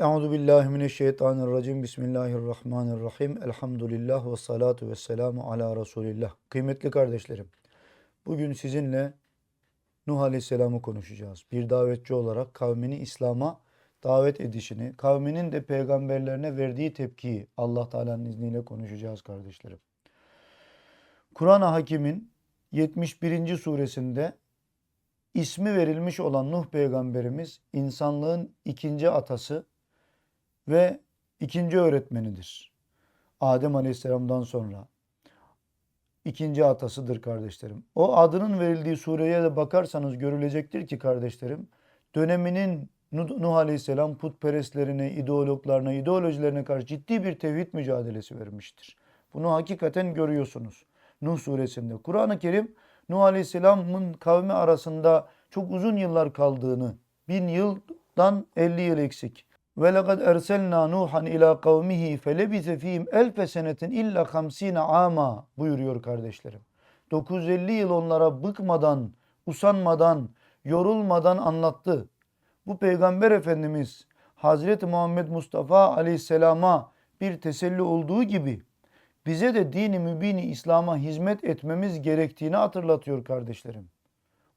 Euzu billahi mineşşeytanirracim. Bismillahirrahmanirrahim. Elhamdülillah ve salatu ve selamu ala Resulillah. Kıymetli kardeşlerim, bugün sizinle Nuh Aleyhisselam'ı konuşacağız. Bir davetçi olarak kavmini İslam'a davet edişini, kavminin de peygamberlerine verdiği tepkiyi Allah Teala'nın izniyle konuşacağız kardeşlerim. Kur'an-ı Hakim'in 71. suresinde ismi verilmiş olan Nuh peygamberimiz insanlığın ikinci atası ve ikinci öğretmenidir. Adem Aleyhisselam'dan sonra ikinci atasıdır kardeşlerim. O adının verildiği sureye de bakarsanız görülecektir ki kardeşlerim döneminin Nuh Aleyhisselam putperestlerine, ideologlarına, ideolojilerine karşı ciddi bir tevhid mücadelesi vermiştir. Bunu hakikaten görüyorsunuz. Nuh suresinde. Kur'an-ı Kerim Nuh Aleyhisselam'ın kavmi arasında çok uzun yıllar kaldığını, bin yıldan 50 yıl eksik. Ve lekad erselna Nuhan ila kavmihi felebise fihim elfe senetin illa hamsine ama buyuruyor kardeşlerim. 950 yıl onlara bıkmadan, usanmadan, yorulmadan anlattı. Bu peygamber efendimiz Hazreti Muhammed Mustafa aleyhisselama bir teselli olduğu gibi bize de dini mübini İslam'a hizmet etmemiz gerektiğini hatırlatıyor kardeşlerim.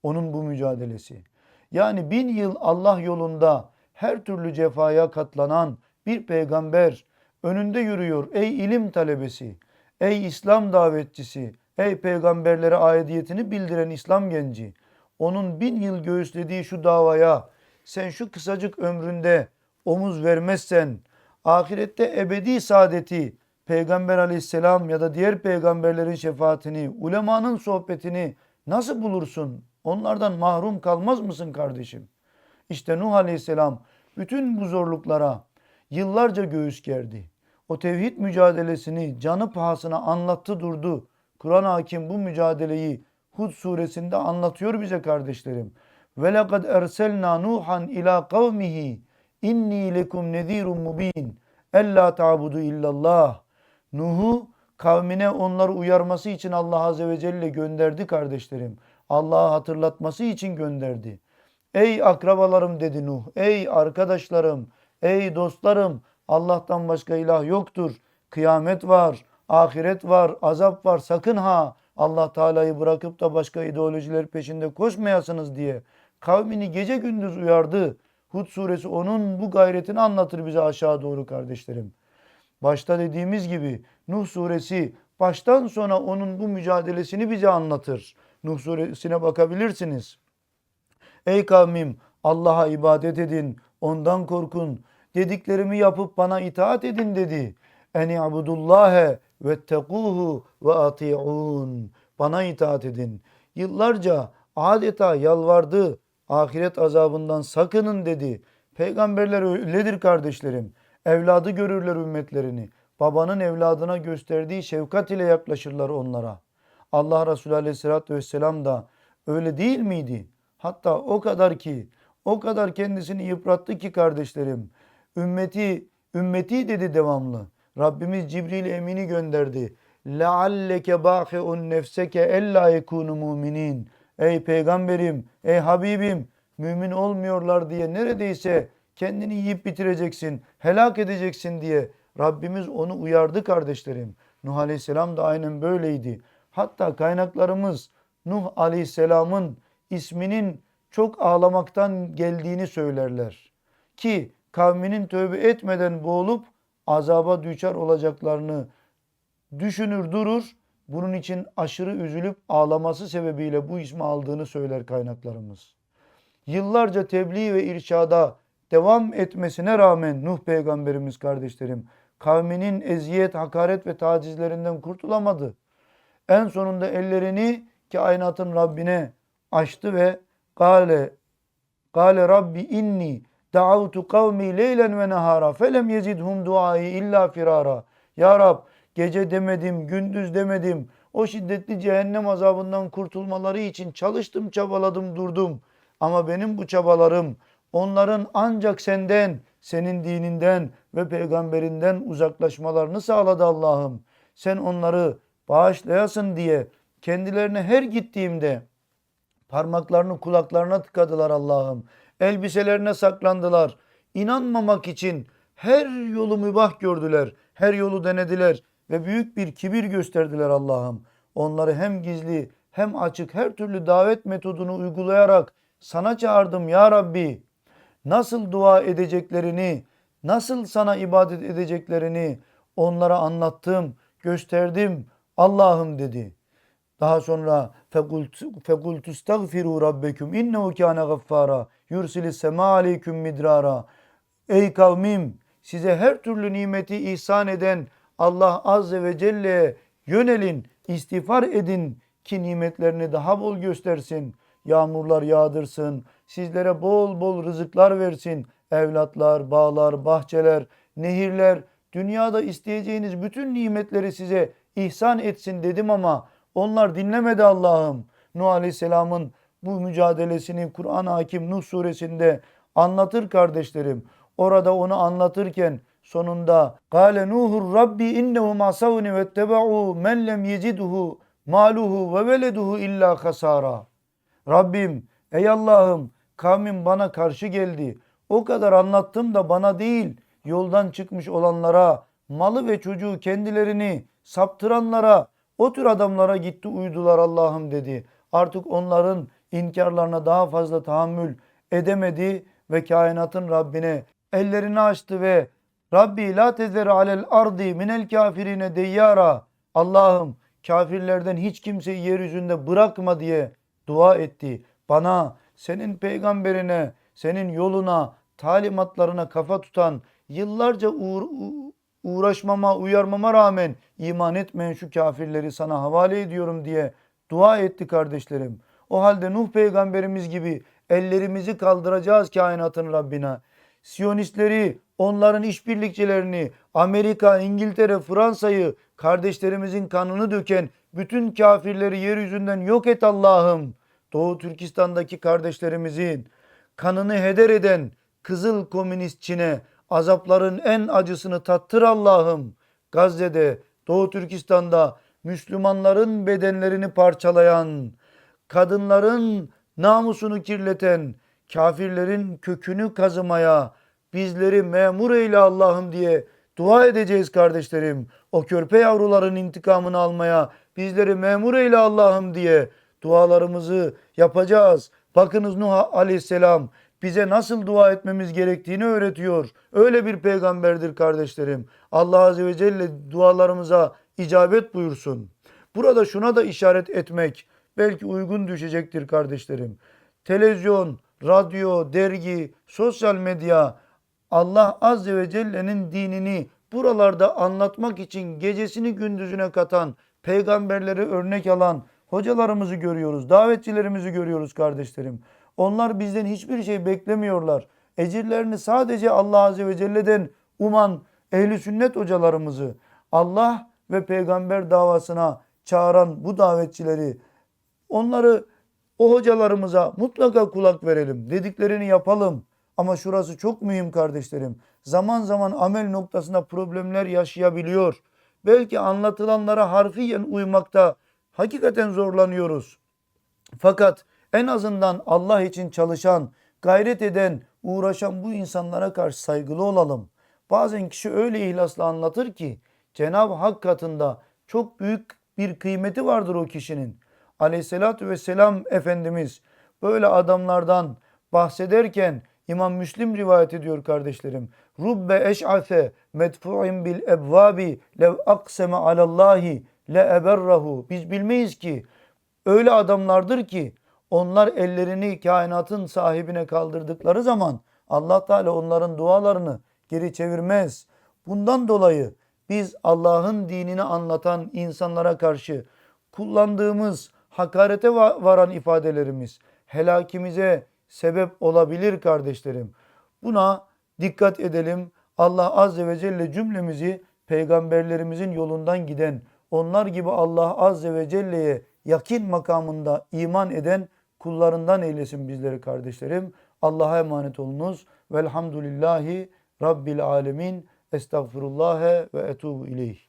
Onun bu mücadelesi. Yani bin yıl Allah yolunda her türlü cefaya katlanan bir peygamber önünde yürüyor. Ey ilim talebesi, ey İslam davetçisi, ey peygamberlere aidiyetini bildiren İslam genci. Onun bin yıl göğüslediği şu davaya sen şu kısacık ömründe omuz vermezsen ahirette ebedi saadeti Peygamber aleyhisselam ya da diğer peygamberlerin şefaatini, ulemanın sohbetini nasıl bulursun? Onlardan mahrum kalmaz mısın kardeşim? İşte Nuh aleyhisselam bütün bu zorluklara yıllarca göğüs gerdi. O tevhid mücadelesini canı pahasına anlattı durdu. Kur'an hakim bu mücadeleyi Hud suresinde anlatıyor bize kardeşlerim. Ve lekad erselna Nuhan ila kavmihi inni lekum nezirun mubin. Ella ta'budu illallah. Nuh'u kavmine onları uyarması için Allah Azze ve Celle gönderdi kardeşlerim. Allah'ı hatırlatması için gönderdi. Ey akrabalarım dedi Nuh. Ey arkadaşlarım, ey dostlarım. Allah'tan başka ilah yoktur. Kıyamet var, ahiret var, azap var. Sakın ha Allah Teala'yı bırakıp da başka ideolojiler peşinde koşmayasınız diye kavmini gece gündüz uyardı. Hud suresi onun bu gayretini anlatır bize aşağı doğru kardeşlerim. Başta dediğimiz gibi Nuh suresi baştan sona onun bu mücadelesini bize anlatır. Nuh suresine bakabilirsiniz. Ey kavmim Allah'a ibadet edin, ondan korkun. Dediklerimi yapıp bana itaat edin dedi. Eni abudullâhe vettequhu ve ati'un. Bana itaat edin. Yıllarca adeta yalvardı. Ahiret azabından sakının dedi. Peygamberler öyledir kardeşlerim. Evladı görürler ümmetlerini. Babanın evladına gösterdiği şefkat ile yaklaşırlar onlara. Allah Resulü Aleyhisselatü Vesselam da öyle değil miydi? Hatta o kadar ki o kadar kendisini yıprattı ki kardeşlerim. Ümmeti ümmeti dedi devamlı. Rabbimiz Cibril Emin'i gönderdi. Lealleke bâhi'un nefseke ella yekûnu müminin. Ey peygamberim, ey Habibim mümin olmuyorlar diye neredeyse kendini yiyip bitireceksin, helak edeceksin diye Rabbimiz onu uyardı kardeşlerim. Nuh Aleyhisselam da aynen böyleydi. Hatta kaynaklarımız Nuh Aleyhisselam'ın isminin çok ağlamaktan geldiğini söylerler. Ki kavminin tövbe etmeden boğulup azaba düçar olacaklarını düşünür durur. Bunun için aşırı üzülüp ağlaması sebebiyle bu ismi aldığını söyler kaynaklarımız. Yıllarca tebliğ ve irşada devam etmesine rağmen Nuh peygamberimiz kardeşlerim kavminin eziyet, hakaret ve tacizlerinden kurtulamadı. En sonunda ellerini kainatın Rabbine açtı ve Kale Kale Rabbi inni da'avtu kavmi leylen ve nehara felem yezidhum duai illa firara. Ya Rab gece demedim, gündüz demedim. O şiddetli cehennem azabından kurtulmaları için çalıştım, çabaladım, durdum. Ama benim bu çabalarım onların ancak senden, senin dininden ve peygamberinden uzaklaşmalarını sağladı Allah'ım. Sen onları bağışlayasın diye kendilerine her gittiğimde parmaklarını kulaklarına tıkadılar Allah'ım. Elbiselerine saklandılar. inanmamak için her yolu mübah gördüler. Her yolu denediler ve büyük bir kibir gösterdiler Allah'ım. Onları hem gizli hem açık her türlü davet metodunu uygulayarak sana çağırdım ya Rabbi. Nasıl dua edeceklerini, nasıl sana ibadet edeceklerini onlara anlattım, gösterdim. Allah'ım dedi. Daha sonra فَقُلْتُ اسْتَغْفِرُوا رَبَّكُمْ اِنَّهُ كَانَ غَفَّارًا يُرْسِلِ السَّمَا عَلَيْكُمْ مِدْرَارًا Ey kavmim size her türlü nimeti ihsan eden Allah Azze ve Celle'ye yönelin, istiğfar edin ki nimetlerini daha bol göstersin. Yağmurlar yağdırsın, sizlere bol bol rızıklar versin. Evlatlar, bağlar, bahçeler, nehirler, dünyada isteyeceğiniz bütün nimetleri size ihsan etsin dedim ama onlar dinlemedi Allah'ım. Nuh Aleyhisselam'ın bu mücadelesini Kur'an-ı Hakim Nuh suresinde anlatır kardeşlerim. Orada onu anlatırken sonunda Kale Nuhur Rabbi innehum asavni vettebe'u men lem yeciduhu maluhu ve veleduhu illa hasara. Rabbim ey Allah'ım kavmim bana karşı geldi. O kadar anlattım da bana değil yoldan çıkmış olanlara, malı ve çocuğu kendilerini saptıranlara, o tür adamlara gitti uydular Allah'ım dedi. Artık onların inkarlarına daha fazla tahammül edemedi ve kainatın Rabbine ellerini açtı ve Rabbi la tezer alel ardi minel kafirine deyyara. Allah'ım kafirlerden hiç kimseyi yeryüzünde bırakma diye dua etti. Bana, senin peygamberine, senin yoluna, talimatlarına kafa tutan, yıllarca uğra uğraşmama, uyarmama rağmen iman etmeyen şu kafirleri sana havale ediyorum diye dua etti kardeşlerim. O halde Nuh peygamberimiz gibi ellerimizi kaldıracağız kainatın Rabbine. Siyonistleri, onların işbirlikçilerini, Amerika, İngiltere, Fransa'yı, kardeşlerimizin kanını döken bütün kafirleri yeryüzünden yok et Allah'ım. Doğu Türkistan'daki kardeşlerimizin kanını heder eden Kızıl Komünist Çin'e azapların en acısını tattır Allah'ım. Gazze'de, Doğu Türkistan'da Müslümanların bedenlerini parçalayan, kadınların namusunu kirleten, kafirlerin kökünü kazımaya bizleri memur eyle Allah'ım diye dua edeceğiz kardeşlerim. O körpe yavruların intikamını almaya bizleri memur eyle Allah'ım diye dualarımızı yapacağız. Bakınız Nuh aleyhisselam bize nasıl dua etmemiz gerektiğini öğretiyor. Öyle bir peygamberdir kardeşlerim. Allah Azze ve Celle dualarımıza icabet buyursun. Burada şuna da işaret etmek belki uygun düşecektir kardeşlerim. Televizyon, radyo, dergi, sosyal medya Allah Azze ve Celle'nin dinini buralarda anlatmak için gecesini gündüzüne katan, peygamberleri örnek alan hocalarımızı görüyoruz, davetçilerimizi görüyoruz kardeşlerim. Onlar bizden hiçbir şey beklemiyorlar. Ecirlerini sadece Allah Azze ve Celle'den uman ehli sünnet hocalarımızı Allah ve peygamber davasına çağıran bu davetçileri onları o hocalarımıza mutlaka kulak verelim. Dediklerini yapalım. Ama şurası çok mühim kardeşlerim. Zaman zaman amel noktasında problemler yaşayabiliyor. Belki anlatılanlara harfiyen uymakta hakikaten zorlanıyoruz. Fakat en azından Allah için çalışan, gayret eden, uğraşan bu insanlara karşı saygılı olalım. Bazen kişi öyle ihlasla anlatır ki Cenab-ı Hak katında çok büyük bir kıymeti vardır o kişinin. Aleyhissalatü vesselam Efendimiz böyle adamlardan bahsederken İmam Müslim rivayet ediyor kardeşlerim. Rubbe eş'ase medfu'in bil ebvabi lev akseme alallahi le eberrahu. Biz bilmeyiz ki öyle adamlardır ki onlar ellerini kainatın sahibine kaldırdıkları zaman Allah Teala onların dualarını geri çevirmez. Bundan dolayı biz Allah'ın dinini anlatan insanlara karşı kullandığımız hakarete varan ifadelerimiz helakimize sebep olabilir kardeşlerim. Buna dikkat edelim. Allah Azze ve Celle cümlemizi peygamberlerimizin yolundan giden, onlar gibi Allah Azze ve Celle'ye yakin makamında iman eden kullarından eylesin bizleri kardeşlerim. Allah'a emanet olunuz. Velhamdülillahi Rabbil alemin. Estağfirullah ve etubu ileyh.